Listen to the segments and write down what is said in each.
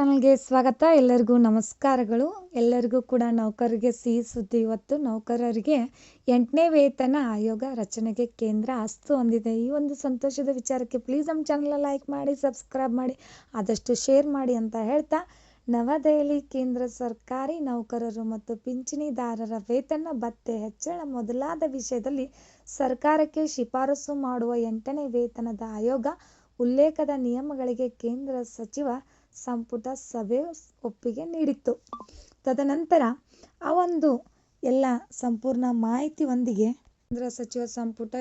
ಚಾನಲ್ಗೆ ಸ್ವಾಗತ. ಎಲ್ಲರಿಗೂ ನಮಸ್ಕಾರಗಳು. ಎಲ್ಲರಿಗೂ ಕೂಡ ನೌಕರರಿಗೆ ಸಿಹಿ ಸುದ್ದಿ ಇವತ್ತು. ನೌಕರರಿಗೆ ಎಂಟನೇ ವೇತನ ಆಯೋಗ ರಚನೆಗೆ ಕೇಂದ್ರ ಅಸ್ತು ಹೊಂದಿದೆ. ಈ ಒಂದು ಸಂತೋಷದ ವಿಚಾರಕ್ಕೆ ಪ್ಲೀಸ್ ನಮ್ಮ ಚಾನಲ್ ಲೈಕ್ ಮಾಡಿ ಸಬ್ಸ್ಕ್ರೈಬ್ ಮಾಡಿ, ಆದಷ್ಟು ಶೇರ್ ಮಾಡಿ ಅಂತ ಹೇಳ್ತಾ ನವದೆಹಲಿ ಕೇಂದ್ರ ಸರ್ಕಾರಿ ನೌಕರರು ಮತ್ತು ಪಿಂಚಣಿದಾರರ ವೇತನ ಭತ್ತೆ ಹೆಚ್ಚಳ ಮೊದಲಾದ ವಿಷಯದಲ್ಲಿ ಸರ್ಕಾರಕ್ಕೆ ಶಿಫಾರಸು ಮಾಡುವ ಎಂಟನೇ ವೇತನದ ಆಯೋಗ ಉಲ್ಲೇಖದ ನಿಯಮಗಳಿಗೆ ಕೇಂದ್ರ ಸಚಿವ ಸಂಪುಟ ಸಭೆ ಒಪ್ಪಿಗೆ ನೀಡಿತ್ತು. ತದನಂತರ ಆ ಒಂದು ಎಲ್ಲ ಸಂಪೂರ್ಣ ಮಾಹಿತಿಯೊಂದಿಗೆ ಕೇಂದ್ರ ಸಚಿವ ಸಂಪುಟ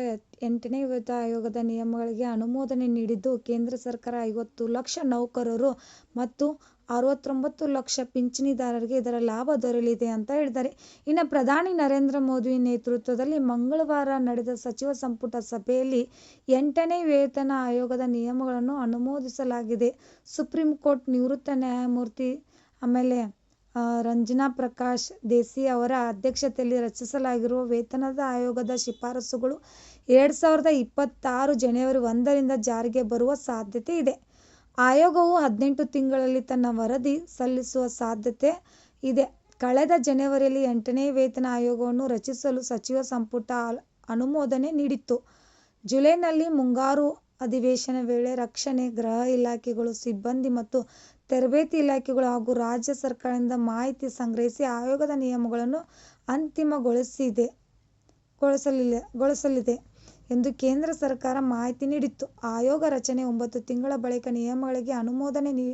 ಎಂಟನೇ ವೇತನ ಆಯೋಗದ ನಿಯಮಗಳಿಗೆ ಅನುಮೋದನೆ ನೀಡಿದ್ದು, ಕೇಂದ್ರ ಸರ್ಕಾರ ಐವತ್ತು ಲಕ್ಷ ನೌಕರರು ಮತ್ತು ಅರವತ್ತೊಂಬತ್ತು ಲಕ್ಷ ಪಿಂಚಣಿದಾರರಿಗೆ ಇದರ ಲಾಭ ದೊರೆಯಲಿದೆ ಅಂತ ಹೇಳಿದ್ದಾರೆ. ಇನ್ನು ಪ್ರಧಾನಿ ನರೇಂದ್ರ ಮೋದಿ ನೇತೃತ್ವದಲ್ಲಿ ಮಂಗಳವಾರ ನಡೆದ ಸಚಿವ ಸಂಪುಟ ಸಭೆಯಲ್ಲಿ ಎಂಟನೇ ವೇತನ ಆಯೋಗದ ನಿಯಮಗಳನ್ನು ಅನುಮೋದಿಸಲಾಗಿದೆ. ಸುಪ್ರೀಂ ಕೋರ್ಟ್ ನಿವೃತ್ತ ನ್ಯಾಯಮೂರ್ತಿ ಆಮೇಲೆ ರಂಜನಾ ಪ್ರಕಾಶ್ ದೇಸಿ ಅವರ ಅಧ್ಯಕ್ಷತೆಯಲ್ಲಿ ರಚಿಸಲಾಗಿರುವ ವೇತನದ ಆಯೋಗದ ಶಿಫಾರಸುಗಳು ಎರಡು ಸಾವಿರದ ಇಪ್ಪತ್ತಾರು ಜನವರಿ ಒಂದರಿಂದ ಜಾರಿಗೆ ಬರುವ ಸಾಧ್ಯತೆ ಇದೆ. ಆಯೋಗವು ಹದಿನೆಂಟು ತಿಂಗಳಲ್ಲಿ ತನ್ನ ವರದಿ ಸಲ್ಲಿಸುವ ಸಾಧ್ಯತೆ ಇದೆ. ಕಳೆದ ಜನವರಿಯಲ್ಲಿ ಎಂಟನೇ ವೇತನ ಆಯೋಗವನ್ನು ರಚಿಸಲು ಸಚಿವ ಸಂಪುಟ ಅನುಮೋದನೆ ನೀಡಿತ್ತು. ಜುಲೈನಲ್ಲಿ ಮುಂಗಾರು ಅಧಿವೇಶನ ವೇಳೆ ರಕ್ಷಣೆ, ಗೃಹ ಇಲಾಖೆಗಳು, ಸಿಬ್ಬಂದಿ ಮತ್ತು ತರಬೇತಿ ಇಲಾಖೆಗಳು ಹಾಗೂ ರಾಜ್ಯ ಸರ್ಕಾರದಿಂದ ಮಾಹಿತಿ ಸಂಗ್ರಹಿಸಿ ಆಯೋಗದ ನಿಯಮಗಳನ್ನು ಅಂತಿಮಗೊಳಿಸಿದೆ, ಗೊಳಿಸಲಿಲ್ಲ, ಗೊಳಿಸಲಿದೆ. ಎಂದು ಕೇಂದ್ರ ಸರ್ಕಾರ ಮಾಹಿತಿ ನೀಡಿತ್ತು. ಆಯೋಗ ರಚನೆ ಒಂಬತ್ತು ತಿಂಗಳ ಬಳಿಕ ನಿಯಮಗಳಿಗೆ ಅನುಮೋದನೆ ನೀ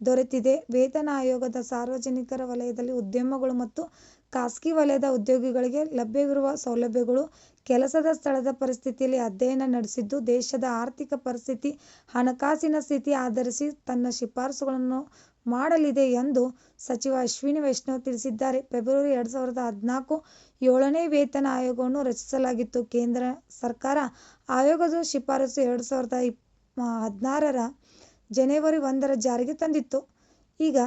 ದೊರೆತಿದೆ. ವೇತನ ಆಯೋಗದ ಸಾರ್ವಜನಿಕರ ವಲಯದಲ್ಲಿ ಉದ್ಯಮಗಳು ಮತ್ತು ಖಾಸಗಿ ವಲಯದ ಉದ್ಯೋಗಿಗಳಿಗೆ ಲಭ್ಯವಿರುವ ಸೌಲಭ್ಯಗಳು ಕೆಲಸದ ಸ್ಥಳದ ಪರಿಸ್ಥಿತಿಯಲ್ಲಿ ಅಧ್ಯಯನ ನಡೆಸಿದ್ದು, ದೇಶದ ಆರ್ಥಿಕ ಪರಿಸ್ಥಿತಿ, ಹಣಕಾಸಿನ ಸ್ಥಿತಿ ಆಧರಿಸಿ ತನ್ನ ಶಿಫಾರಸುಗಳನ್ನು ಮಾಡಲಿದೆ ಎಂದು ಸಚಿವ ಅಶ್ವಿನಿ ವೈಷ್ಣವ್ ತಿಳಿಸಿದ್ದಾರೆ. ಫೆಬ್ರವರಿ ಎರಡು ಸಾವಿರದ ಹದಿನಾಲ್ಕು ಏಳನೇ ವೇತನ ಆಯೋಗವನ್ನು ರಚಿಸಲಾಗಿತ್ತು. ಕೇಂದ್ರ ಸರ್ಕಾರ ಆಯೋಗದ ಶಿಫಾರಸು ಎರಡು ಸಾವಿರದ ಹದಿನಾರರ ಜನವರಿ ಒಂದರ ಜಾರಿಗೆ ತಂದಿತ್ತು. ಈಗ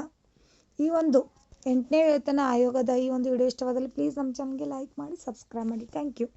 ಈ ಒಂದು ಎಂಟನೇ ವೇತನ ಆಯೋಗದ ಈ ಒಂದು ವಿಡಿಯೋ ಇಷ್ಟವಾದಲ್ಲಿ ಪ್ಲೀಸ್ ನಮ್ಮ ಚಾನಲ್ಗೆ ಲೈಕ್ ಮಾಡಿ ಸಬ್ಸ್ಕ್ರೈಬ್ ಮಾಡಿ. Thank you